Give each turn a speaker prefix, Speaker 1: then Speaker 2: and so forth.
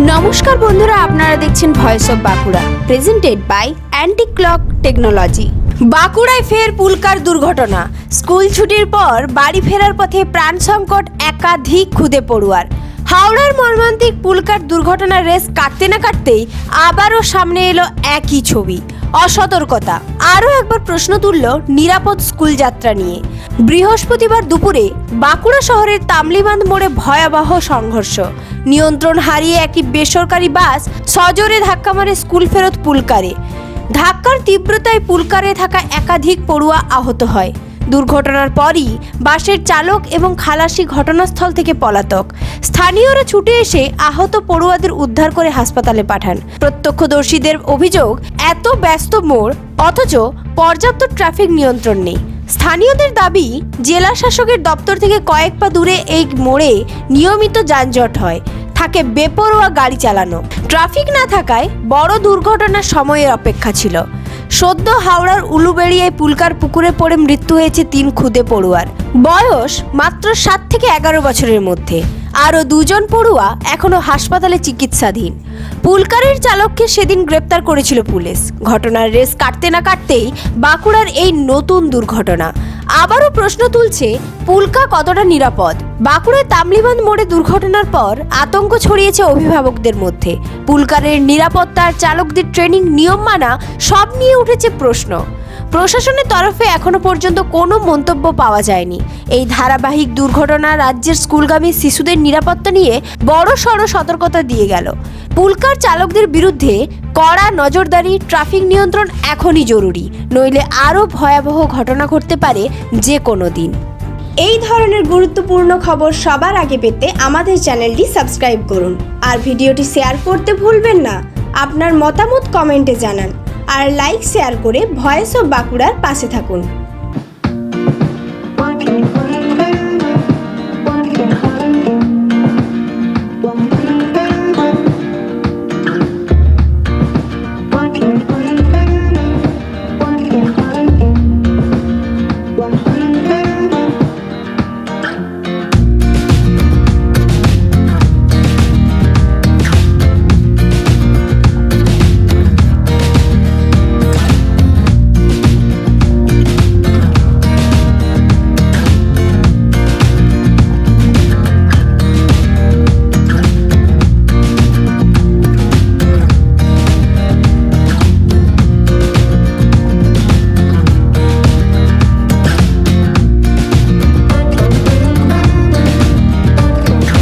Speaker 1: নমস্কার বন্ধুরা, আপনারা দেখছেন voice of Bankura presented by anti clock technology বাঁকুড়ায় ফের পুলকার দুর্ঘটনা। স্কুল ছুটির পর বাড়ি ফেরার পথে প্রাণ সংকট, একাধিক খুদে পড়ুয়ার। হাওড়ার মর্মান্তিক পুলকার দুর্ঘটনার রেস কাটতে না কাটতেই আবারও সামনে এলো একই ছবি। অসতর্কতা। আরও একবার প্রশ্ন তুলল নিরাপদ স্কুল যাত্রা নিয়ে। বৃহস্পতিবার দুপুরে বাঁকুড়া শহরের তামলিবান্ধ মোড়ে ভয়াবহ সংঘর্ষ। নিয়ন্ত্রণ হারিয়ে একটি বেসরকারি বাস সজোরে ধাক্কা মারে স্কুল ফেরত পুলকারে। ধাক্কার তীব্রতায় পুলকারে থাকা একাধিক পড়ুয়া আহত হয়। দুর্ঘটনার পরই বাসের চালক এবং খালাসি ঘটনাস্থল থেকে পলাতক। স্থানীয়রা ছুটে এসে আহত পড়ুয়াদের উদ্ধার করে হাসপাতালে পাঠান। প্রত্যক্ষদর্শীদের অভিযোগ, এত ব্যস্ত মোড়, অথচ পর্যাপ্ত ট্রাফিক নিয়ন্ত্রণ নেই। স্থানীয়দের দাবি, জেলা শাসকের দপ্তর থেকে কয়েক পা দূরে এই মোড়ে নিয়মিত যানজট হয়, থাকে বেপরোয়া গাড়ি চালানো। ট্রাফিক না থাকায় বড় দুর্ঘটনার সময়ের অপেক্ষা ছিল। সদ্য হাওড়ার উলুবেড়িয়ায় পুলকার পুকুরে পড়ে মৃত্যু হয়েছে তিন খুদে পড়ুয়ার। বয়স মাত্র সাত থেকে এগারো বছরের মধ্যে। আরও দুজন পড়ুয়া এখনও হাসপাতালে চিকিৎসাধীন। পুলকারের চালককে সেদিন গ্রেপ্তার করেছিল পুলিশ। ঘটনার রেস কাটতে না কাটতেই বাঁকুড়ার এই নতুন দুর্ঘটনা। আবারও প্রশ্ন তুলছে, পুলকা কতটা নিরাপদ? বাঁকুড়ার তামলিবান্ধ মোড়ে দুর্ঘটনার পর আতঙ্ক ছড়িয়েছে অভিভাবকদের মধ্যে। পুলকারের নিরাপত্তার চালকদের ট্রেনিং নিয়ম মানা সব নিয়ে উঠেছে প্রশ্ন। প্রশাসনের তরফে এখনও পর্যন্ত কোনো মন্তব্য পাওয়া যায়নি। এই ধারাবাহিক দুর্ঘটনা রাজ্যের স্কুলগামী শিশুদের নিরাপত্তা নিয়ে বড় সড় সতর্কতা দিয়ে গেল। পুলকার চালকদের বিরুদ্ধে কড়া নজরদারি, ট্রাফিক নিয়ন্ত্রণ এখনই জরুরি, নইলে আরও ভয়াবহ ঘটনা ঘটতে পারে যে কোনো দিন।
Speaker 2: এই ধরনের গুরুত্বপূর্ণ খবর সবার আগে পেতে আমাদের চ্যানেলটি সাবস্ক্রাইব করুন। আর ভিডিওটি শেয়ার করতে ভুলবেন না। আপনার মতামত কমেন্টে জানান। আর লাইক শেয়ার করে ভয়েস অফ বাঁকুড়ার পাশে থাকুন।